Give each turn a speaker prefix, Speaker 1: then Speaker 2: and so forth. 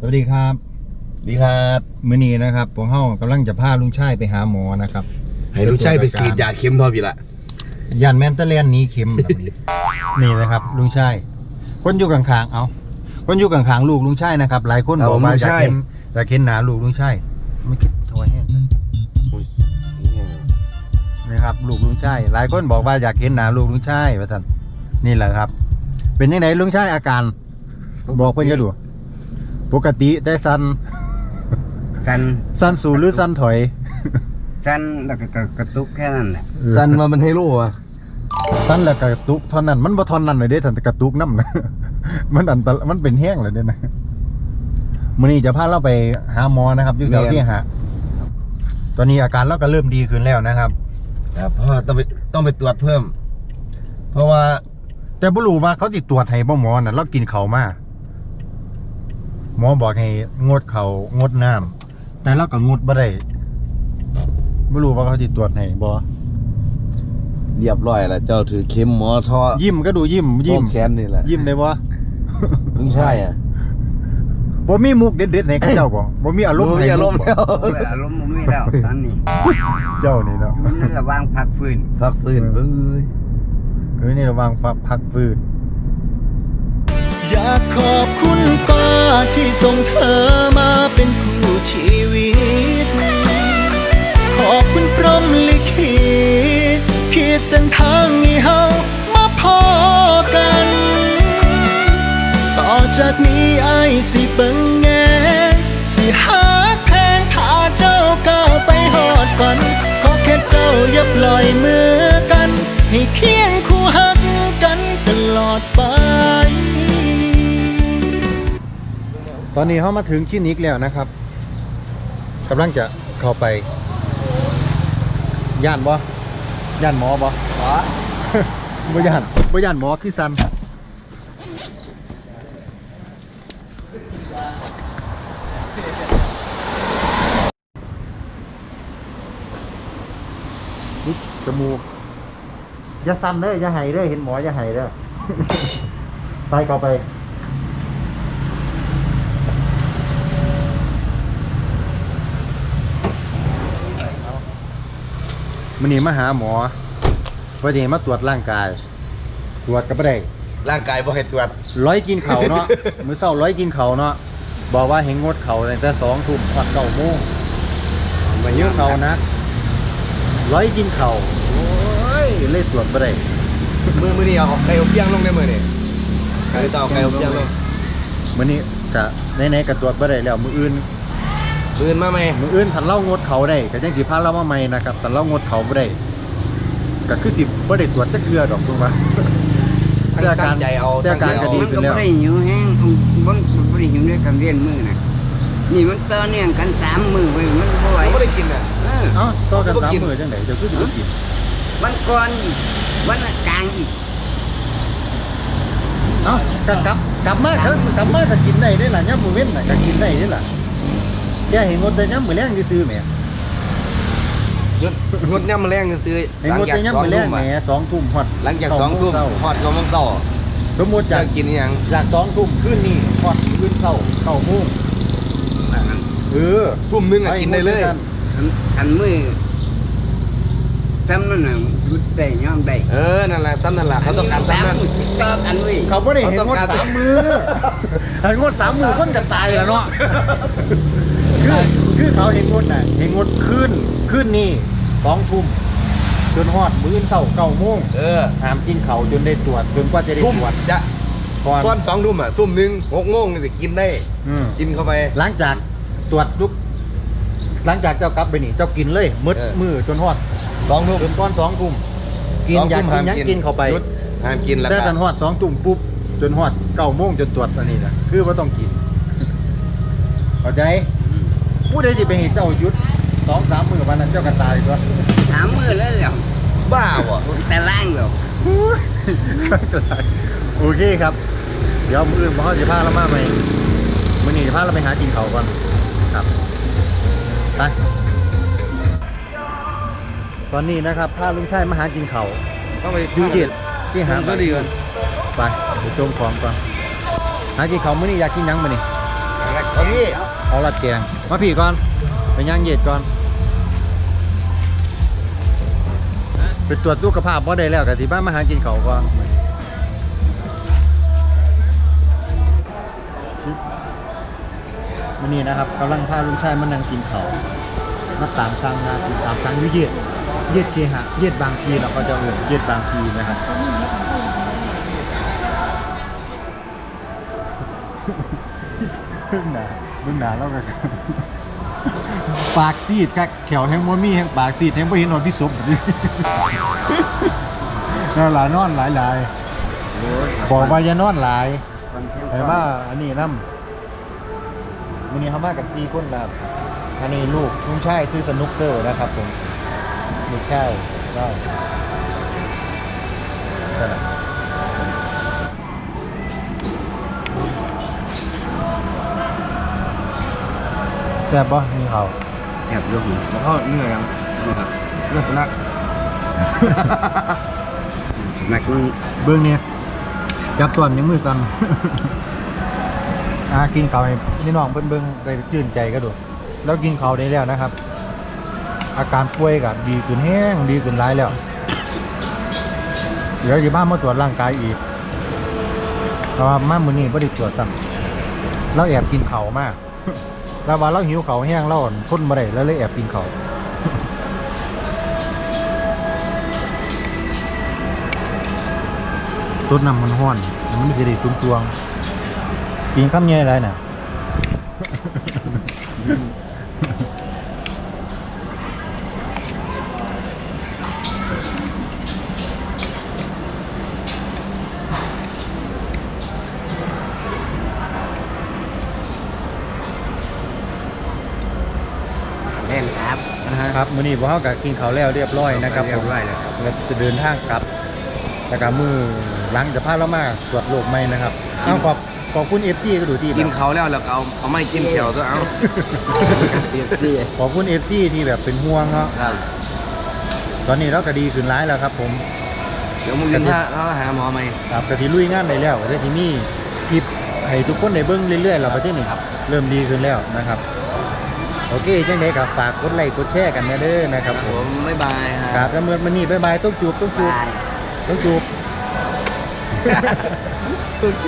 Speaker 1: สวัสดีครับ
Speaker 2: ดีครับ
Speaker 1: มื้อนี้นะครับพวกเฮากำลังจะพาลุงชายไปหาหมอนะครับ
Speaker 2: ให้ลูกชายไปฉีดยาเข็มพอพี่ละ
Speaker 1: ยันแมนเตอร์แลนด์หนี้เข็มครับนี่นะครับ ลุงชายคนอยู่ข้างๆเอาคนอยู่ข้างๆลูกลุงชายนะครับ หลายคนบอกว่าอยากเห็นอยากเห็นหนาลูกลุงชายไม่คิดถอยแห้งเลยนะครับ ลูกลุงชายหลายคนบอกว่าอยากเห็นหนาลูกลุงชายว่าท่านนี่แหละครับ เป็นยังไงลุงชายอาการ บอกเพิ่นก็ดู ปกติแต่สัน
Speaker 3: กัน
Speaker 1: สันสูหรือสันถอย
Speaker 3: กันแล้วก็กระกระตุกแค่นั้นแหละ
Speaker 2: สันมามันให้รู้อะ
Speaker 1: สันแล้วกระตุกเท่อนนั้นมันบ่เท่อนนั้นเลยเด้ท่านแต่กระตุกน้ำนะมันอันตรมันเป็นแห้งเลยเด้นะมื้อนี้จะพาเราไปหาหมอนะครับอยู่แถวที่หาตอนนี้อาการเราก็เริ่มดีขึ้นแล้วนะครับ
Speaker 2: ครับเพราะว่าต้องไปต้องไปตรวจเพิ่ม เพราะว่า
Speaker 1: แต่บ่รู้ว่าเขาสิตรวจให้บ่หมอน่ะเรากินข้าวมา หมอบอกให้งดข้าวงดน้ำแต่เราก็งดบ่ได้บ่รู้ว่าเขาสิตรวจให้บ่
Speaker 2: เรียบร้อยแล้วเจ้าถือเข็มหมอท่อ
Speaker 1: ยิ้มก็ดูยิ้มยิ้ม
Speaker 2: ท่อแขนนี่แหละ
Speaker 1: ยิ้มได้บ่
Speaker 2: ลุงชายอะ
Speaker 1: บ่มีมุกเด็ดๆให้เขาเจ้าบ่บ่มีอารมณ์ให้
Speaker 2: อารมณ์
Speaker 1: ลูก
Speaker 2: แล้ว
Speaker 3: โอ้ยอารมณ์บ่มีแล้วตอนนี้
Speaker 1: เจ้านี่เนาะ
Speaker 3: มันนั่นระวังพักฟื้น
Speaker 2: พักฟื้นเบ้ย
Speaker 1: เฮ้ยนี่ระวังพักพักฟืด
Speaker 4: อยากขอบคุณฟ้า ที่ส่งเธอมาเป็นคู่ชีวิต ขอบคุณพรหมลิขิตขีดเส้นทางให้เฮามาพอกัน ต่อจากนี้ไอ้สิเบิ่งแงสิหาแพงพาเจ้าก้าวไปหอดฝันขอแค่เจ้าอย่าปล่อยมือกัน ให้เคียงคู่หักกันตลอดไป
Speaker 1: ตอนนี้เขามาถึงคลินิกแล้วนะครับกำลังจะเข้าไป ย่านบ่ย่านหมอบ่
Speaker 3: ขอ
Speaker 1: บ่ย่านบ่ย่านหมอคือซันนี่จมูกอย่าสั่นเด้ออย่าไหายเด้อเห็นหมออย่าไหายเด้อไปเข้าไป มันนี่มาหาหมอว่าจะมาตรวจร่างกาย ตรวจก็ไม่ได้
Speaker 2: ร่างกายบ่ให้ตรวจ
Speaker 1: ร้อยกินเขาวเนาะ มื้อเช้าร้อยกินเขาวเนาะ บอกว่าเห็นงดเขาตั้งแต่สองทุ่มพักเก้าโมงมาเยอะเขานะร้อยกินเขาวโอ้ยเลยตรวจไม่ได้
Speaker 2: มือมือนี่เอาไก่อบย่างลงได้มือนี่ไก่ต่อไก่อบย่างลง
Speaker 1: มื้อนี้กะไหนๆก็ตรวจไม่ได้แล้ว มื้ออื่น
Speaker 2: ปืนมาไหม
Speaker 1: มื้ออื่นทันเล่างดเขาได้ก็ยังสิพาเรามาใหม่นะครับทันเล่างดเขาไม่ได้ก็คือสิบ่ได้ตรวจจักเทื่อดอกถูกปะ
Speaker 2: ตั้ง
Speaker 1: แต่อาการ
Speaker 2: ตั้งใจเอา
Speaker 1: แต่อาการก็ดี
Speaker 3: มัน
Speaker 1: ขึ้
Speaker 3: ก็
Speaker 1: นแล้ว
Speaker 3: บ่ได้หิวแห้งมันมันบ่ได้หิวด้วยกันเรียนมือน่ะนี่มันต่อเนื่องกันสามมือเว้ยมันบ่ไหว
Speaker 2: เขาไม่ได้กินอะ
Speaker 3: เออ
Speaker 1: เอ้าต่อกัน
Speaker 2: บ่
Speaker 1: สาม
Speaker 2: กิน
Speaker 1: มื้อจังไดเดี๋ยวคือสิบ่กิน
Speaker 3: วันก่อนวันกลางอีก
Speaker 1: เอ้ากลับกลับกลับมาเถอะกลับมาก็กินได้ได้ล่ะย่ำมื้อเว้นน่ะก็กินได้ได้ล่ะ แกเห็นงดแต่ย่ำมื้อแรงซื่อๆแหม
Speaker 2: งดงดย่ำแรงซื้อ
Speaker 1: เห็นงดแต่ย่ำมื้อแรงแหมสองทุ่มฮอด
Speaker 2: หลังจากสองทุ่ม
Speaker 1: เช้า
Speaker 2: ทอดก็มังต่อ
Speaker 1: สมมุติ
Speaker 2: จะ
Speaker 1: จาก
Speaker 2: กินอหยัง
Speaker 1: จากสองทุ่มคืนนี้ฮอดคืนเช้าเก้าโมงเออ
Speaker 2: ทุ่มหนึงอะกินได้เลย
Speaker 3: คันคันมือซ้ำนั่นน่ะรุดได้ย่อมได้
Speaker 2: เออนั่นแหละซ้ำนั่นแหละเขาต้องการซ้ำนั่น
Speaker 3: มือต่อกันเว้ย
Speaker 1: เขาบ่ได้เห็น
Speaker 2: เขาต้อง
Speaker 1: งด
Speaker 2: การ
Speaker 1: สามมือเห็นงดสามมือคนก็ตายแล้วเนาะ คือคือเขาเห็นงดน่ะเห็นงดคืนคืนนี้สองทุ่มจนฮอดมื้อเช้าเก้าโมง
Speaker 2: เออ
Speaker 1: ห้ามกินเขาวจนได้ตรวจจนกว่าจะได้
Speaker 2: ทุ่ม
Speaker 1: ตรวจ
Speaker 2: จะ
Speaker 1: ก่อน
Speaker 2: ก้อนสองทุ่มอะทุ่มหนึ่งหกโมงนี่สิกินได้
Speaker 1: อืม
Speaker 2: กินเข้าไป
Speaker 1: หลังจากตรวจทุกหลังจากเจ้ากลับไปนี่ เจ้ากินเลยมืด
Speaker 2: เออ
Speaker 1: มือจนฮอด
Speaker 2: สองทุ่ม
Speaker 1: จนก้อนสองทุ่มกิน
Speaker 2: สง
Speaker 1: อยาก
Speaker 2: ทุ่ม
Speaker 1: กินหยังกินเข้าไป
Speaker 2: หยุด ห้ามกินแล้ว
Speaker 1: แต่
Speaker 2: ก็
Speaker 1: กันฮอดสองทุ่มปุ๊บจนฮอดเก้าโมงจนตรวจอันนี้นะคือว่าต้องกินเข้าใจ ผู้ใดที่ไปเห็นเจ้าหยุดสองสามมือวันนั้นเจ้าก็ตายตัว
Speaker 3: สามมือแล้วแล้ว
Speaker 2: บ้าบ่
Speaker 3: แต่ล่างแล้ว
Speaker 1: โอเคครับ เดี๋ยวมืออื่นพ่อจะพาเรามาไหมมื่อนี้จะพาเราไปหากินเขาวก่อนครับไปตอนนี้นะครับพาลุงชัยมาหากินเขาว
Speaker 2: ต้องไป
Speaker 1: ยูเจ็ดที่หา
Speaker 2: ก็ดีกัน
Speaker 1: ไปไปชมของก่อนหากินเขาวมื่อนี้อยากกินหยังมื่อนี้
Speaker 2: อเอาพี่
Speaker 1: เอาลัดแกงมาพี่ก่อน ไปย่างเหยียดก่อน ไปตรวจสุขภาพบ่ได้แล้วกะที่บ้านมาหากินเขาก่อนวันนี้นะครับกำลังพาลุงชายมานั่งกินเขามาตามสั่งงานตามสั่งอยุยืดยืดเคหะยืดบางพีเราก็จะเอ่ยยืดบางพีนะครับ พึ่งหนาพึ่งหนาแล้วกันปากซีดครับแขวแห้งมมีแห้งปากซีดแห้งบ่เห็นนอนพี่ศพนั่นหลายนอนหลายหลายบอกว่าอย่านอนหลายไอ้ว่าอันนี้น้ำวันนี้เขามากับสี่คนแล้วอันนี้ลูกลุงชายชื่อสนุกเกอร์นะครับผมลูกชายไแหละแซ่บป่ะนี่เขา
Speaker 2: แอบยกหูแล้วก็เหนื่อยยังนี่ครับเรื่องสุนัข
Speaker 3: แม็กนี่
Speaker 1: เบื้องเนี่ยจับตอนยังมือกันอากินเขาวให้นี่น้องเบิ้งเบิ้งได้ชื่นใจก็ดูแล้วกินเขาวได้แล้วนะครับ อาการป่วยก็ดีขึ้นแห้งดีขึ้นร้ายแล้ว เดี๋ยวอยู่บ้านมาตรวจร่างกายอีกเพราะว่ามามือนี้ไม่ได้ตรวจซ้ำเราแอบกินเขาวมาก แล้วว่าเราหิวเขาแห้งเราอ่อนทนมาได้แล้วเลยแอบกินเขาวรดน้ำมันห้อนมันไม่จะได้ตุ้มตวงกินข้ามเงย่ไรน่ะ
Speaker 3: เล่นครับ
Speaker 1: ครับมื้อนี้พวกเราก็กินข้าวแล้วเรียบร้อยนะครับ
Speaker 2: เรี
Speaker 1: ผ
Speaker 2: ยบ
Speaker 1: ม
Speaker 2: ร้อยเลยครับ
Speaker 1: แล้วจะเดินทางกลับแล้วก็มือหลังจะพาเรามาตรวจโรคใหม่นะครับเอาขอบขอบคุณเอฟซีก็ดูที่
Speaker 2: กิน
Speaker 1: แบบ
Speaker 2: เขาแล้วแล้วก็เอาเอาไม่จิ้มเขียวตัวเอา
Speaker 3: เรียบเรียบ
Speaker 1: ขอบคุณเอฟซีที่แบบเป็นห่วงเนาะ
Speaker 2: ครับ
Speaker 1: ตอนนี้เราก็ดีขึ้นร้ายแล้วครับ ผม
Speaker 2: เดี๋ยวมึงกินถ้าเราหาหมอไหม
Speaker 1: ครับก็ที่ลุยงานได้แล้วแต่ที่นี่คลิปให้ทุกคนได้เบิ่งเรื่อยๆเราประเทศนี้ครับเริ่มดีขึ้นแล้วนะครับ โอเคจังไดก็ฝากกดไลค์กดแชร์กันนะเด้อนะครับ
Speaker 2: ครับ
Speaker 1: ผ
Speaker 2: ผมมบ๊ายบาย
Speaker 1: ค
Speaker 2: ค
Speaker 1: รั
Speaker 2: รั
Speaker 1: บบแล้วเมื่อมันนี่บ๊ายบายต้องจูบต้องจูบต้องจูบ
Speaker 3: โอเค